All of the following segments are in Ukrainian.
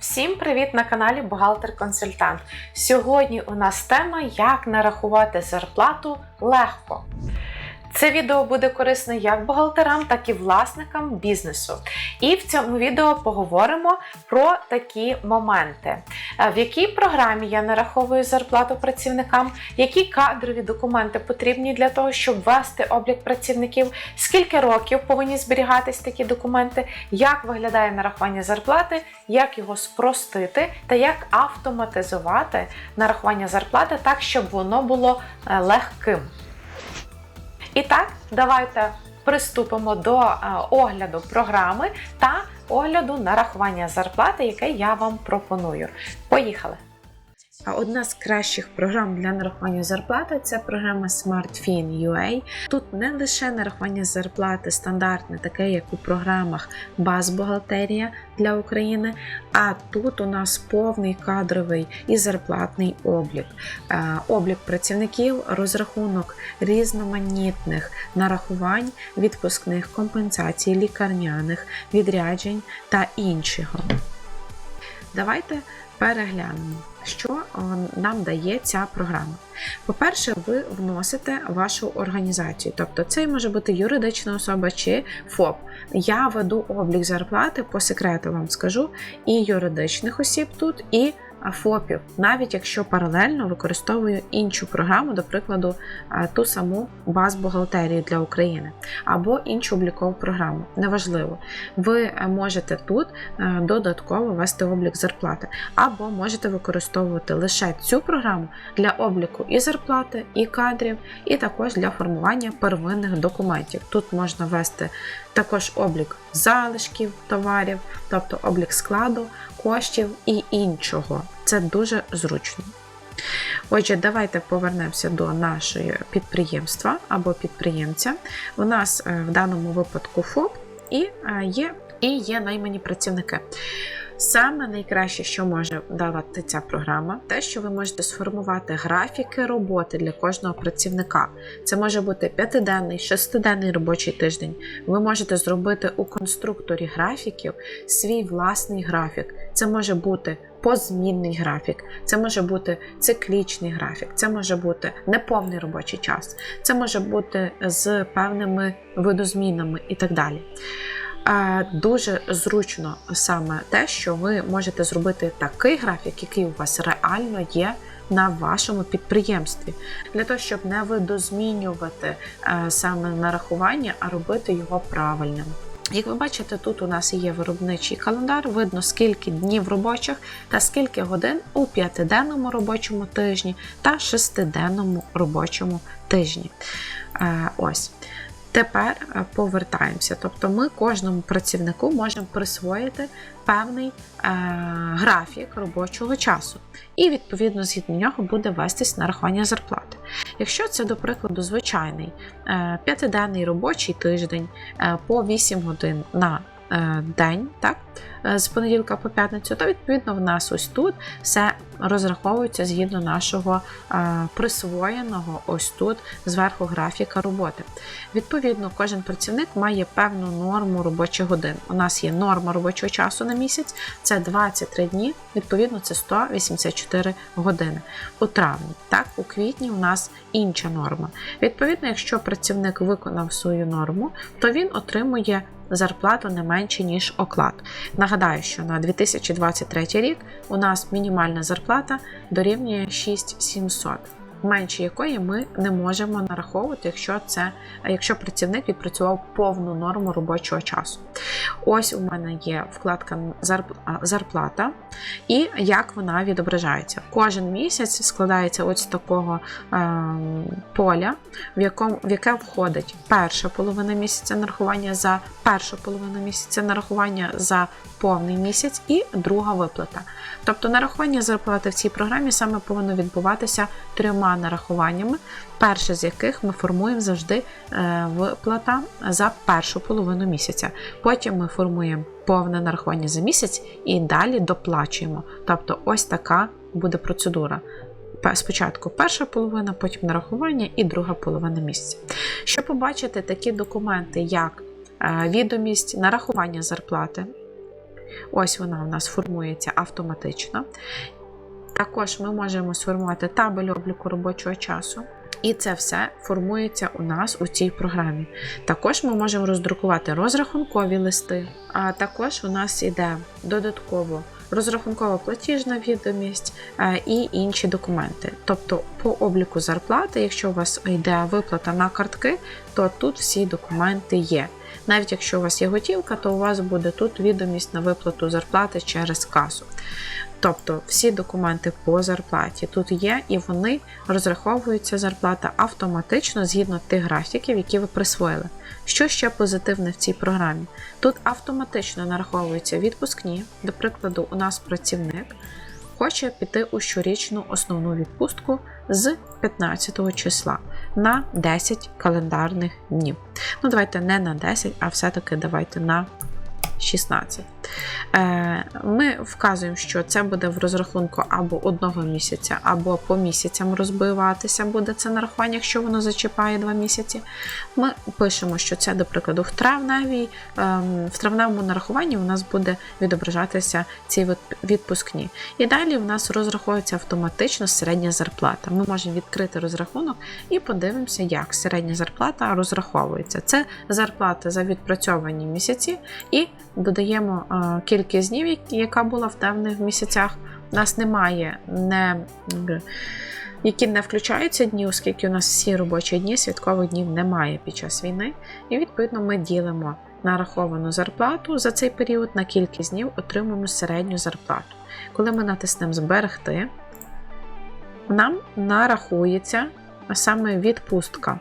Всім привіт на каналі Бухгалтер-Консультант. Сьогодні у нас тема як нарахувати зарплату легко. Це відео буде корисне як бухгалтерам, так і власникам бізнесу. І в цьому відео поговоримо про такі моменти, Е, в якій програмі я нараховую зарплату працівникам, які кадрові документи потрібні для того, щоб вести облік працівників, скільки років повинні зберігатись такі документи, як виглядає нарахування зарплати, як його спростити? Та як автоматизувати нарахування зарплати так, щоб воно було е, легким. І так, давайте приступимо до е, огляду програми та огляду нарахування зарплати, яке я вам пропоную. Поїхали! А Одна з кращих програм для нарахування зарплати це програма SmartFin UA. Тут не лише нарахування зарплати стандартне, таке як у програмах Базбухгалтерія для України, а тут у нас повний кадровий і зарплатний облік, Е, облік працівників, розрахунок різноманітних нарахувань, відпускних компенсацій, лікарняних, відряджень та іншого. Давайте переглянемо, що нам дає ця програма. По-перше, ви вносите вашу організацію, тобто це може бути юридична особа чи ФОП. Я веду облік зарплати, по секрету вам скажу, і юридичних осіб тут, і ФОПів, навіть якщо паралельно використовую іншу програму, до прикладу, ту саму баз бухгалтерії для України або іншу облікову програму. Неважливо. Ви е, можете тут е, додатково вести облік зарплати, або можете використовувати лише цю програму для обліку і зарплати, і кадрів, і також для формування первинних документів. Тут можна вести також облік залишків товарів, тобто облік складу, коштів і іншого. Це дуже зручно. Отже, давайте повернемося до нашого підприємства або підприємця. У нас е, в даному випадку ФОП і е, є, і є наймані працівники. Саме найкраще, що може давати ця програма, те, що ви можете сформувати графіки роботи для кожного працівника. Це може бути п'ятиденний, шестиденний робочий тиждень. Ви можете зробити у конструкторі графіків свій власний графік. Це може бути позмінний графік, це може бути циклічний графік, це може бути неповний робочий час, це може бути з певними видозмінами і так далі. Е, Дуже зручно саме те, що ви можете зробити такий графік, який у вас реально є на вашому підприємстві, для того, щоб не видозмінювати е, саме нарахування, а робити його правильним. Як ви бачите, тут у нас є виробничий календар, видно скільки днів робочих та скільки годин у п'ятиденному робочому тижні та шестиденному робочому тижні. Е, Ось. Тепер е, повертаємося. Тобто ми кожному працівнику можемо присвоїти певний е, графік робочого часу. І, відповідно, згідно нього буде вестись нарахування зарплати. Якщо це, до прикладу, звичайний е, п'ятиденний робочий тиждень е, по 8 годин на день, так, е, з понеділка по п'ятницю, то відповідно в нас ось тут все розраховується згідно нашого е, присвоєного ось тут зверху графіка роботи. Відповідно, кожен працівник має певну норму робочих годин. У нас є норма робочого часу на місяць, це 23 дні, відповідно, це 184 години. У травні, так, у квітні у нас інша норма. Відповідно, якщо працівник виконав свою норму, то він отримує зарплату не менше, ніж оклад. Нагадаю, що на 2023 рік у нас мінімальна зарплата дорівнює 6700 менше якої ми не можемо нараховувати, якщо це якщо працівник відпрацював повну норму робочого часу. Ось у мене є вкладка зарплата і як вона відображається. Кожен місяць складається ось з такого е, поля, в якому в яке входить перша половина місяця нарахування за першу половину місяця нарахування за повний місяць і друга виплата. Тобто нарахування зарплати в цій програмі саме повинно відбуватися трьома нарахуваннями, перше з яких ми формуємо завжди е, виплата за першу половину місяця. Потім ми формуємо повне нарахування за місяць і далі доплачуємо. Тобто, ось така буде процедура. Спочатку перша половина, потім нарахування і друга половина місяця. Щоб побачити такі документи, як е, відомість нарахування зарплати, Ось вона у нас формується автоматично. Також ми можемо сформувати табель обліку робочого часу. І це все формується у нас у цій програмі. Також ми можемо роздрукувати розрахункові листи, а також у нас іде додатково розрахункова платіжна відомість е, і інші документи. Тобто, по обліку зарплати, якщо у вас йде виплата на картки, то тут всі документи є. Навіть якщо у вас є готівка, то у вас буде тут відомість на виплату зарплати через касу. Тобто всі документи по зарплаті тут є, і вони розраховуються зарплата автоматично згідно тих графіків, які ви присвоїли. Що ще позитивне в цій програмі? Тут автоматично нараховуються відпускні, до прикладу, у нас працівник хоче піти у щорічну основну відпустку з 15 числа на 10 календарних днів. Ну, давайте не на 10, а все-таки давайте на 16. Е, ми вказуємо, що це буде в розрахунку або одного місяця, або по місяцям розбиватися буде це нарахування, якщо воно зачіпає 2 місяці. Ми пишемо, що це, до прикладу, в травневій, ем, в травневому нарахуванні у нас буде відображатися ці відпускні. І далі в нас розраховується автоматично середня зарплата. Ми можемо відкрити розрахунок і подивимося, як середня зарплата розраховується. Це зарплата за відпрацьовані місяці, і додаємо е, кількість днів, яка була в певних місяцях. У нас немає не, які не включаються дні, оскільки у нас всі робочі дні, святкових днів немає під час війни. І, відповідно, ми ділимо нараховану зарплату за цей період на кількість днів, отримуємо середню зарплату. Коли ми натиснемо Зберегти, нам нарахується саме відпустка.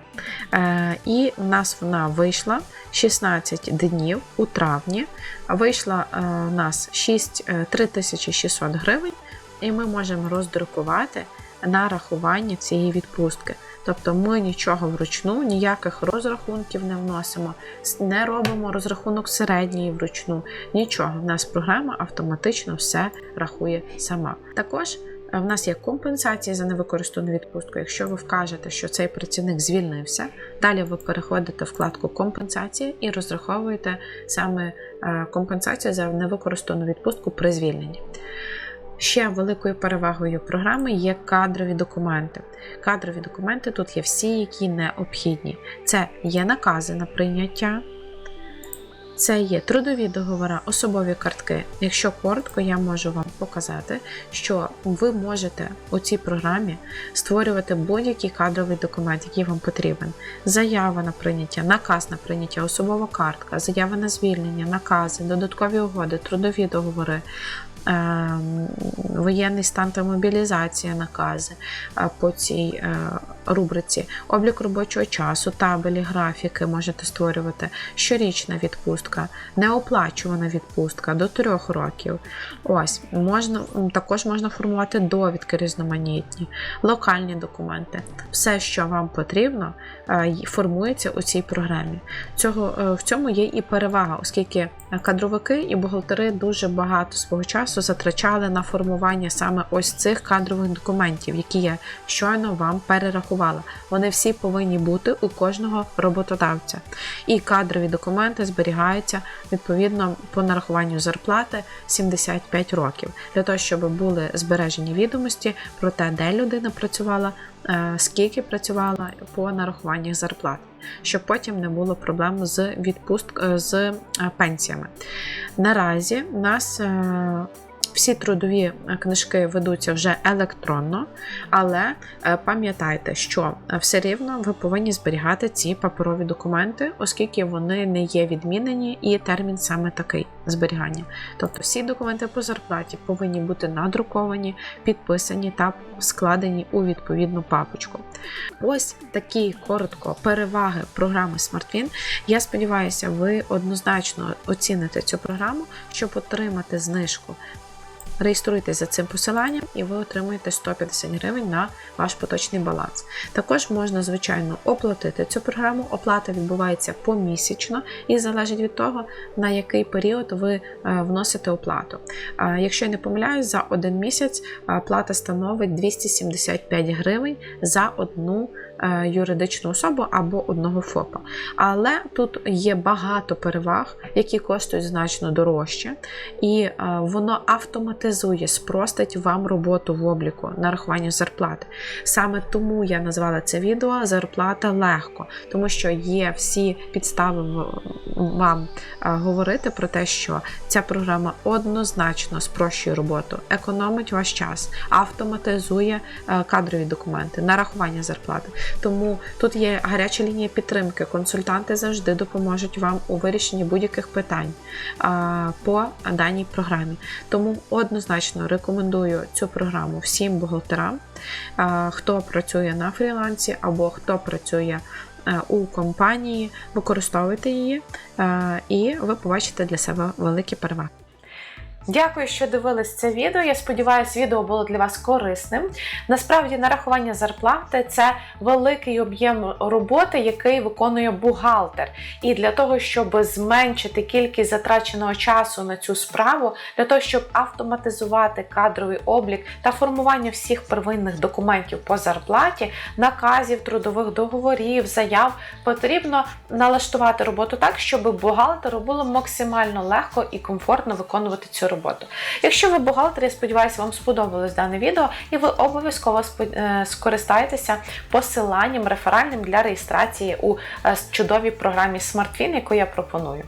Е, І в нас вона вийшла 16 днів у травні. Вийшла е, у нас 6, 3600 е, гривень, і ми можемо роздрукувати на рахування цієї відпустки. Тобто ми нічого вручну, ніяких розрахунків не вносимо, не робимо розрахунок середньої вручну, нічого. В нас програма автоматично все рахує сама. Також в нас є компенсація за невикористану відпустку. Якщо ви вкажете, що цей працівник звільнився, далі ви переходите в вкладку компенсація і розраховуєте саме е, компенсацію за невикористану відпустку при звільненні. Ще великою перевагою програми є кадрові документи. Кадрові документи тут є всі, які необхідні. Це є накази на прийняття. Це є трудові договори, особові картки. Якщо коротко, я можу вам показати, що ви можете у цій програмі створювати будь-який кадровий документ, який вам потрібен. Заява на прийняття, наказ на прийняття, особова картка, заява на звільнення, накази, додаткові угоди, трудові договори, Ем, воєнний стан та мобілізація накази по цій е, рубриці, облік робочого часу, табелі, графіки можете створювати, щорічна відпустка, неоплачувана відпустка до трьох років. Ось, можна, Також можна формувати довідки різноманітні, локальні документи. Все, що вам потрібно, е, формується у цій програмі. Цього, е, В цьому є і перевага, оскільки кадровики і бухгалтери дуже багато свого часу затрачали на формування саме ось цих кадрових документів, які я щойно вам перерахувала. Вони всі повинні бути у кожного роботодавця. І кадрові документи зберігаються відповідно по нарахуванню зарплати 75 років, для того, щоб були збережені відомості про те, де людина працювала, е, скільки працювала по нарахуваннях зарплат. Щоб потім не було проблем з відпустк е, з е, пенсіями. Наразі нас всі трудові е, книжки ведуться вже електронно, але е, пам'ятайте, що е, все рівно ви повинні зберігати ці паперові документи, оскільки вони не є відмінені, і термін саме такий зберігання. Тобто всі документи по зарплаті повинні бути надруковані, підписані та складені у відповідну папочку. Ось такі коротко переваги програми SmartWin. Я сподіваюся, ви однозначно оціните цю програму, щоб отримати знижку Реєструйтесь за цим посиланням і ви отримаєте 150 гривень на ваш поточний баланс. Також можна, звичайно, оплатити цю програму. Оплата відбувається помісячно і залежить від того, на який період ви е, вносите оплату. Якщо я не помиляюсь, за один місяць плата становить 275 гривень за одну е, юридичну особу або одного ФОПа. Але тут є багато переваг, які коштують значно дорожче, і е, воно автоматизує, спростить вам роботу в обліку нарахування зарплати. Саме тому я назвала це відео Зарплата легко, тому що є всі підстави вам е, говорити про те, що ця програма однозначно спрощує роботу, економить ваш час, автоматизує е, кадрові документи, нарахування зарплати. Тому тут є гаряча лінія підтримки. Консультанти завжди допоможуть вам у вирішенні будь-яких питань по даній програмі. Тому однозначно рекомендую цю програму всім бухгалтерам, хто працює на фрілансі або хто працює е, у компанії, використовуйте її, е, і ви побачите для себе великі переваги. Дякую, що дивились це відео. Я сподіваюся, відео було для вас корисним. Насправді, нарахування зарплати це великий об'єм роботи, який виконує бухгалтер. І для того, щоб зменшити кількість затраченого часу на цю справу, для того, щоб автоматизувати кадровий облік та формування всіх первинних документів по зарплаті, наказів, трудових договорів, заяв, потрібно налаштувати роботу так, щоб бухгалтеру було максимально легко і комфортно виконувати цю роботу. Якщо ви бухгалтер, я сподіваюся, вам сподобалось дане відео, і ви обов'язково е, скористаєтеся посиланням реферальним для реєстрації у е, чудовій програмі SmartFin, яку я пропоную.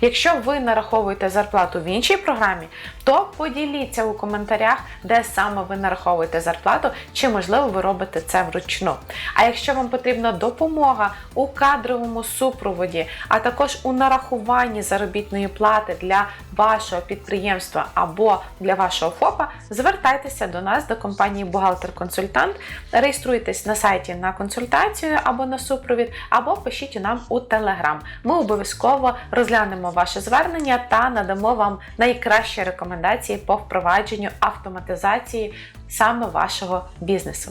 Якщо ви нараховуєте зарплату в іншій програмі, то поділіться у коментарях, де саме ви нараховуєте зарплату, чи можливо ви робите це вручну. А якщо вам потрібна допомога у кадровому супроводі, а також у нарахуванні заробітної плати для вашого підприємства або для вашого ФОПа, звертайтеся до нас, до компанії Бухгалтер-консультант, реєструйтесь на сайті на консультацію або на супровід, або пишіть нам у Телеграм. Ми обов'язково розглянемо ваше звернення та надамо вам найкращі рекомендації по впровадженню автоматизації саме вашого бізнесу.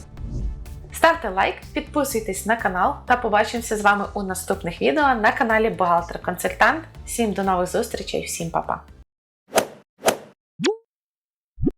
Ставте лайк, підписуйтесь на канал та побачимося з вами у наступних відео на каналі Бухгалтер Консультант. Всім до нових зустрічей, всім па-па!